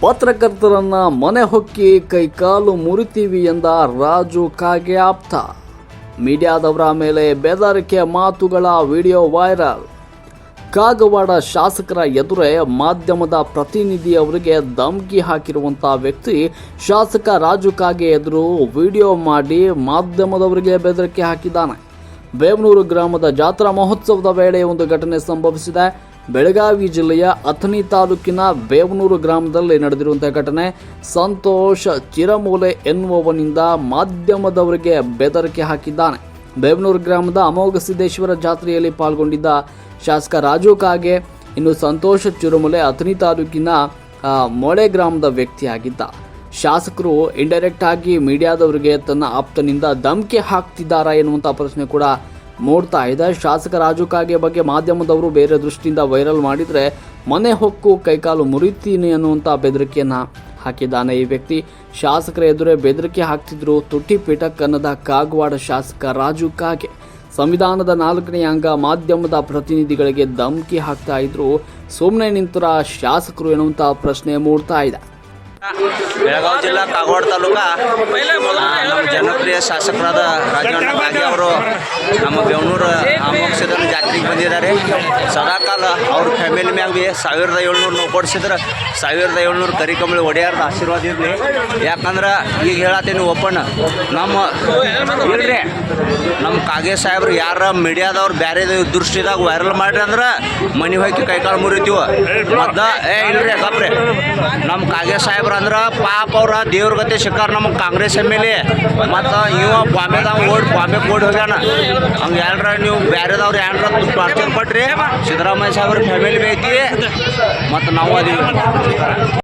ಪತ್ರಕರ್ತರನ್ನ ಮನೆ ಹೊಕ್ಕಿ ಕೈಕಾಲು ಮುರಿತೀವಿ ಎಂದ ರಾಜು ಕಾಗೆ ಆಪ್ತ. ಮೀಡಿಯಾದವರ ಮೇಲೆ ಬೆದರಿಕೆ ಮಾತುಗಳ ವಿಡಿಯೋ ವೈರಲ್. ಕಾಗವಾಡ ಶಾಸಕರ ಎದುರೇ ಮಾಧ್ಯಮದ ಪ್ರತಿನಿಧಿಯವರಿಗೆ ಧಮಕಿ ಹಾಕಿರುವಂಥ ವ್ಯಕ್ತಿ ಶಾಸಕ ರಾಜು ಕಾಗೆ ಎದುರು ವಿಡಿಯೋ ಮಾಡಿ ಮಾಧ್ಯಮದವರಿಗೆ ಬೆದರಿಕೆ ಹಾಕಿದ್ದಾನೆ. ಬೇವನೂರು ಗ್ರಾಮದ ಜಾತ್ರಾ ಮಹೋತ್ಸವದ ವೇಳೆ ಒಂದು ಘಟನೆ ಸಂಭವಿಸಿದೆ. ಬೆಳಗಾವಿ ಜಿಲ್ಲೆಯ ಅಥಣಿ ತಾಲೂಕಿನ ಬೇವನೂರು ಗ್ರಾಮದಲ್ಲಿ ನಡೆದಿರುವಂತಹ ಘಟನೆ. ಸಂತೋಷ್ ಚಿರಮೂಲೆ ಎನ್ನುವವನಿಂದ ಮಾಧ್ಯಮದವರಿಗೆ ಬೆದರಿಕೆ ಹಾಕಿದ್ದಾನೆ. ಬೇವನೂರು ಗ್ರಾಮದ ಅಮೋಘ ಸಿದ್ದೇಶ್ವರ ಜಾತ್ರೆಯಲ್ಲಿ ಪಾಲ್ಗೊಂಡಿದ್ದ ಶಾಸಕ ರಾಜು ಕಾಗೆ ಇನ್ನು ಸಂತೋಷ್ ಚಿರುಮಲೆ ಅಥಣಿ ತಾಲೂಕಿನ ಮೊಳೆ ಗ್ರಾಮದ ವ್ಯಕ್ತಿಯಾಗಿದ್ದ. ಶಾಸಕರು ಇಂಡೈರೆಕ್ಟ್ ಆಗಿ ಮೀಡಿಯಾದವರಿಗೆ ತನ್ನ ಆಪ್ತನಿಂದ ಧಮಕಿ ಹಾಕ್ತಿದ್ದಾರಾ ಎನ್ನುವಂಥ ಪ್ರಶ್ನೆ ಕೂಡ ಮೂಡ್ತಾ ಇದೆ. ಶಾಸಕ ರಾಜು ಕಾಗೆ ಬಗ್ಗೆ ಮಾಧ್ಯಮದವರು ಬೇರೆ ದೃಷ್ಟಿಯಿಂದ ವೈರಲ್ ಮಾಡಿದರೆ ಮನೆ ಹೊಕ್ಕು, ಕೈಕಾಲು ಮುರಿತೀನಿ ಅನ್ನುವಂಥ ಬೆದರಿಕೆಯನ್ನು ಹಾಕಿದ್ದಾನೆ ಈ ವ್ಯಕ್ತಿ. ಶಾಸಕರ ಎದುರೇ ಬೆದರಿಕೆ ಹಾಕ್ತಿದ್ರು, ತುಟಿ ಪೀಠಕ್ ಅನ್ನದ ಕಾಗವಾಡ ಶಾಸಕ ರಾಜು ಕಾಗೆ. ಸಂವಿಧಾನದ ನಾಲ್ಕನೇ ಅಂಗ ಮಾಧ್ಯಮದ ಪ್ರತಿನಿಧಿಗಳಿಗೆ ಧಮಕಿ ಹಾಕ್ತಾ ಇದ್ರು. ಸುಮ್ಮನೆ ನಿಂತರ ಶಾಸಕರು ಎನ್ನುವಂಥ ಪ್ರಶ್ನೆ ಮೂಡ್ತಾ ಇದೆ. ಬೆಳಗಾವಿ ಜಿಲ್ಲಾ ಕಾಗವಾಡ ತಾಲೂಕಾ ನಮ್ಮ ಜನಪ್ರಿಯ ಶಾಸಕರಾದ ರಾಜಣ್ಣ ಕಾಗೆ ಅವರು ನಮ್ಮ ಬೆವನೂರು ಅಮೋಕ್ಷದ ಜಾತ್ರೆಗೆ ಬಂದಿದ್ದಾರೆ. ಸದಾಕಾಲ ಅವ್ರ ಫ್ಯಾಮಿಲಿ ಮ್ಯಾಗ ಭೀ ಸಾವಿರದ ಏಳ್ನೂರು ನೋವು ಸಾವಿರದ ಏಳ್ನೂರು ಕರಿಕಂಬಳಿ ಒಡೆಯಾರ್ದ ಆಶೀರ್ವಾದ ಇರಲಿ. ಯಾಕಂದ್ರೆ ಈಗ ಹೇಳತ್ತೀನಿ ಓಪನ್, ನಮ್ಮ ಇಲ್ರಿ, ನಮ್ಮ ಕಾಗೆ ಸಾಹೇಬ್ರು ಯಾರ ಮೀಡಿಯಾದವ್ರು ಬೇರೆ ದೃಷ್ಟಿದಾಗ ವೈರಲ್ ಮಾಡ್ರಿ ಅಂದ್ರೆ ಮನೆ ಹೋಗಿ ಕೈಕಾಲು ಮುರಿತೀವ. ಮದ್ದ ಏ ಇಲ್ರಿ ಗಪ್ರಿ ನಮ್ಮ ಕಾಗೆ ಸಾಹೇಬ್ರು ಅಂದ್ರೆ ಪಾಪ ಅವ್ರ ದೇವ್ರ ಗತಿ ಶಿಕಾರ ನಮ್ಗೆ ಕಾಂಗ್ರೆಸ್ ಎಂ ಎಲ್ ಎ. ಮತ್ತು ಇವ ಬಾಂಬೆದಾಗ ಓಡ್ ಬಾಂಬೆ ಓಡಿ ಹೋಗ್ಯಾನ. ಹಂಗೆ ಯಾರ ನೀವು ಬೇರೆದವ್ರು ಯಾರ ಟಾರ್ಚರ್ ಪಟ್ರಿ ಸಿದ್ದರಾಮಯ್ಯ ಸಾಹೇಬ್ರ ಫ್ಯಾಮಿಲಿ ಐತಿ ಮತ್ತು ನಾವು ಅದೀವಿ.